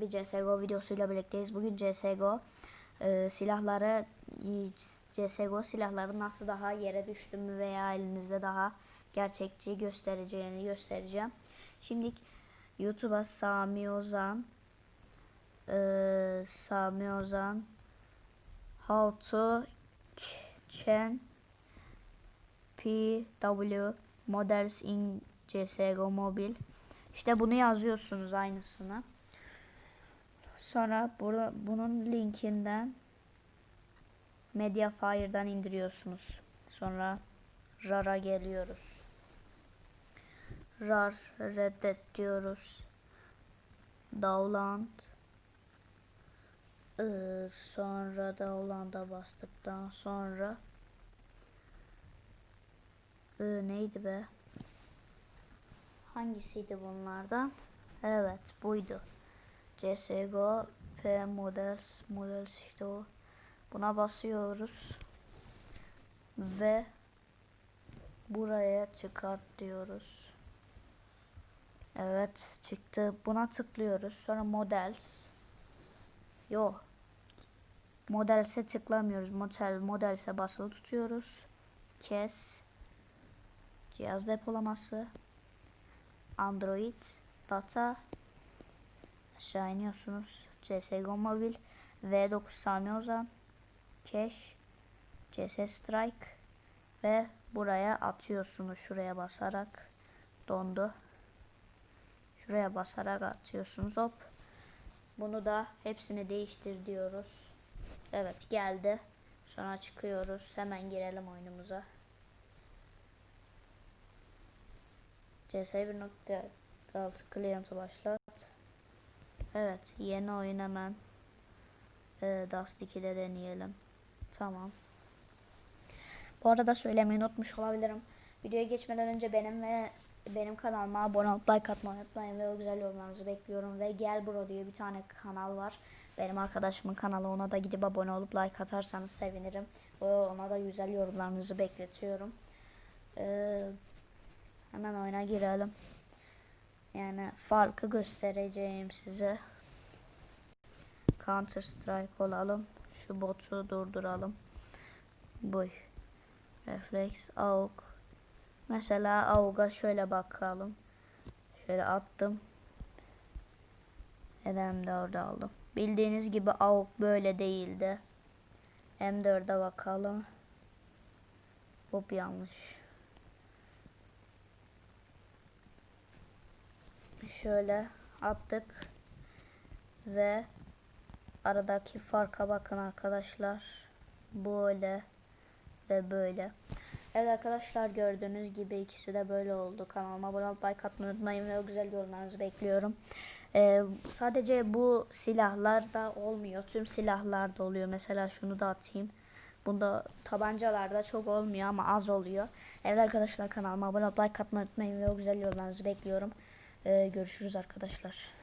Bir CSGO videosuyla birlikteyiz. Bugün CSGO e, silahları CSGO silahları nasıl daha yere düştü mü veya elinizde daha gerçekçi göstereceğini göstereceğim. Şimdi YouTube'a Sami Ozan e, Sami Ozan How to Chain PW Models in CSGO Mobile İşte bunu yazıyorsunuz aynısını. Sonra bunu, bunun linkinden Mediafire'dan indiriyorsunuz. Sonra RAR'a geliyoruz. RAR reddet diyoruz. Download ee, sonra download'a bastıktan sonra ee, neydi be? Hangisiydi bunlardan? Evet buydu. CSGO P Models Models işte o. Buna basıyoruz. Ve buraya çıkart diyoruz. Evet çıktı. Buna tıklıyoruz. Sonra Models. Yo. Models'e tıklamıyoruz. Model, Models'e basılı tutuyoruz. Kes. Cihaz depolaması. Android. Data aşağı iniyorsunuz. CSGO Mobil, V9 Sami Ozan, Cash, CS Strike ve buraya atıyorsunuz şuraya basarak dondu. Şuraya basarak atıyorsunuz hop. Bunu da hepsini değiştir diyoruz. Evet geldi. Sonra çıkıyoruz. Hemen girelim oyunumuza. CS 1.6 klienti başlat. Evet yeni oyun hemen e, Dust 2'de deneyelim. Tamam. Bu arada söylemeyi unutmuş olabilirim. Videoya geçmeden önce benim ve benim kanalıma abone olup like atmayı unutmayın ve o güzel yorumlarınızı bekliyorum. Ve Gel Bro diye bir tane kanal var. Benim arkadaşımın kanalı ona da gidip abone olup like atarsanız sevinirim. Ona da güzel yorumlarınızı bekletiyorum. Ee, hemen oyuna girelim. Yani farkı göstereceğim size. Counter Strike olalım. Şu botu durduralım. Bu. Reflex, AUG. Mesela AUG'a şöyle bakalım. Şöyle attım. M4'ü aldım. Bildiğiniz gibi AUG böyle değildi. M4'e bakalım. Hop yanlış. Şöyle attık. Ve aradaki farka bakın arkadaşlar. Böyle ve böyle. Evet arkadaşlar gördüğünüz gibi ikisi de böyle oldu. Kanalıma abone olup like atmayı unutmayın ve o güzel yorumlarınızı bekliyorum. Ee, sadece bu silahlar da olmuyor. Tüm silahlar da oluyor. Mesela şunu da atayım. Bunda tabancalarda çok olmuyor ama az oluyor. Evet arkadaşlar kanalıma abone olup like atmayı unutmayın ve o güzel yorumlarınızı bekliyorum. Ee, görüşürüz arkadaşlar.